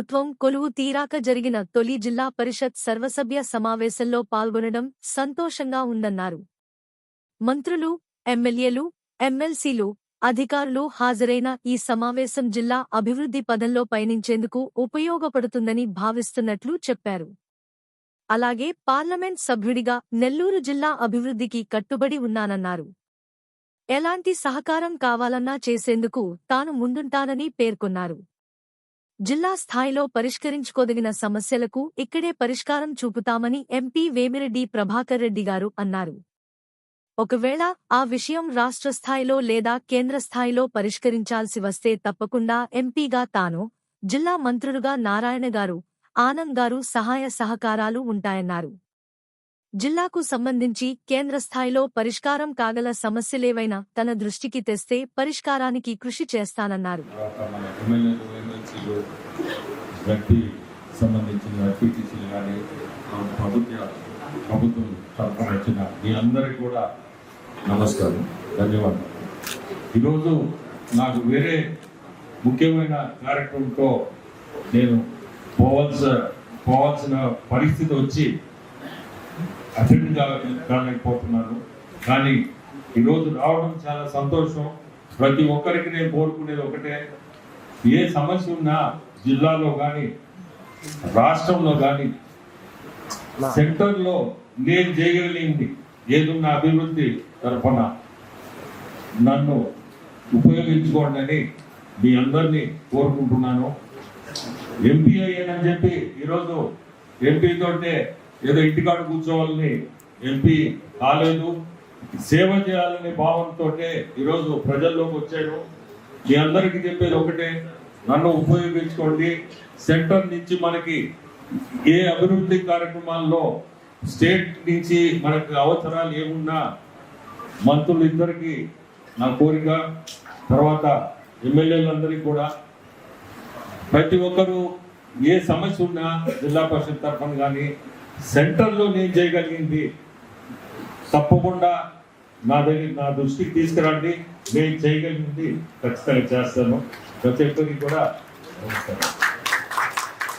ప్రభుత్వం కొలువు తీరాక జరిగిన తొలి జిల్లా పరిషత్ సర్వసభ్య సమావేశంలో పాల్గొనడం సంతోషంగా ఉందన్నారు. మంత్రులు ఎమ్మెల్యేలు ఎమ్మెల్సీలు అధికారులు హాజరైన ఈ సమావేశం జిల్లా అభివృద్ధి పదంలో పయనించేందుకు ఉపయోగపడుతుందని భావిస్తున్నట్లు చెప్పారు. అలాగే పార్లమెంట్ సభ్యుడిగా నెల్లూరు జిల్లా అభివృద్ధికి కట్టుబడి ఉన్నానన్నారు. ఎలాంటి సహకారం కావాలన్నా చేసేందుకు తాను ముందుంటానని పేర్కొన్నారు. జిల్లా స్థాయిలో పరిష్కరించుకోదగిన సమస్యలకు ఇక్కడే పరిష్కారం చూపుతామని ఎంపీ వేమిరెడ్డి ప్రభాకర్ రెడ్డి గారు అన్నారు. ఒకవేళ ఆ విషయం రాష్ట్ర స్థాయిలో లేదా కేంద్ర స్థాయిలో పరిష్కరించాల్సి వస్తే తప్పకుండా ఎంపీగా తాను జిల్లా మంత్రులుగా నారాయణ గారు ఆనంద్ గారు సహాయ సహకారాలు ఉంటాయన్నారు. జిల్లాకు సంబంధించి కేంద్ర స్థాయిలో పరిష్కారం కాగల సమస్యలేవైనా తన దృష్టికి తెస్తే పరిష్కారానికి కృషి చేస్తానన్నారు. తర్వాత వ్యక్తి సంబంధించిన ఎంపీటీసీలు కానీ ప్రభుత్వ ప్రభుత్వం తరఫున వచ్చిన మీ అందరికీ కూడా నమస్కారం. ధన్యవాదాలు. ఈరోజు నాకు వేరే ముఖ్యమైన కార్యక్రమంతో నేను పోవాల్సిన పోవాల్సిన పరిస్థితి వచ్చి అటెండ్ కాలేకపోతున్నాను. కానీ ఈరోజు రావడం చాలా సంతోషం. ప్రతి ఒక్కరికి నేను కోరుకునేది ఒకటే. ఏ సమస్య ఉన్నా జిల్లాలో కానీ రాష్ట్రంలో కానీ సెంటర్లో నేను చేయగలిగింది ఏదున్న అభివృద్ధి తరఫున నన్ను ఉపయోగించుకోండి అని మీ అందరినీ కోరుకుంటున్నాను. ఎంపీ అయ్యానని చెప్పి ఈరోజు ఎంపీతో ఏదో ఇంటికాడ కూర్చోవాలని ఎంపీ కాలేదు. సేవ చేయాలనే భావంతో ఈరోజు ప్రజల్లోకి వచ్చాను. మీ అందరికీ చెప్పేది ఒకటే నన్ను ఉపయోగించుకోండి. సెంటర్ నుంచి మనకి ఏ అభివృద్ధి కార్యక్రమాల్లో స్టేట్ నుంచి మనకు అవసరాలు ఏమున్నా మంత్రులు ఇద్దరికి నా కోరిక తర్వాత ఎమ్మెల్యేలందరికీ కూడా. ప్రతి ఒక్కరూ ఏ సమస్య ఉన్నా జిల్లా పరిషత్ తరఫున కానీ సెంటర్లో నేను చేయగలిగింది తప్పకుండా నా దగ్గర నా దృష్టికి తీసుకురండి. మేము చేయగలిగింది ఖచ్చితంగా చేస్తాను ప్రతి ఒక్కరికి కూడా నమస్కారం.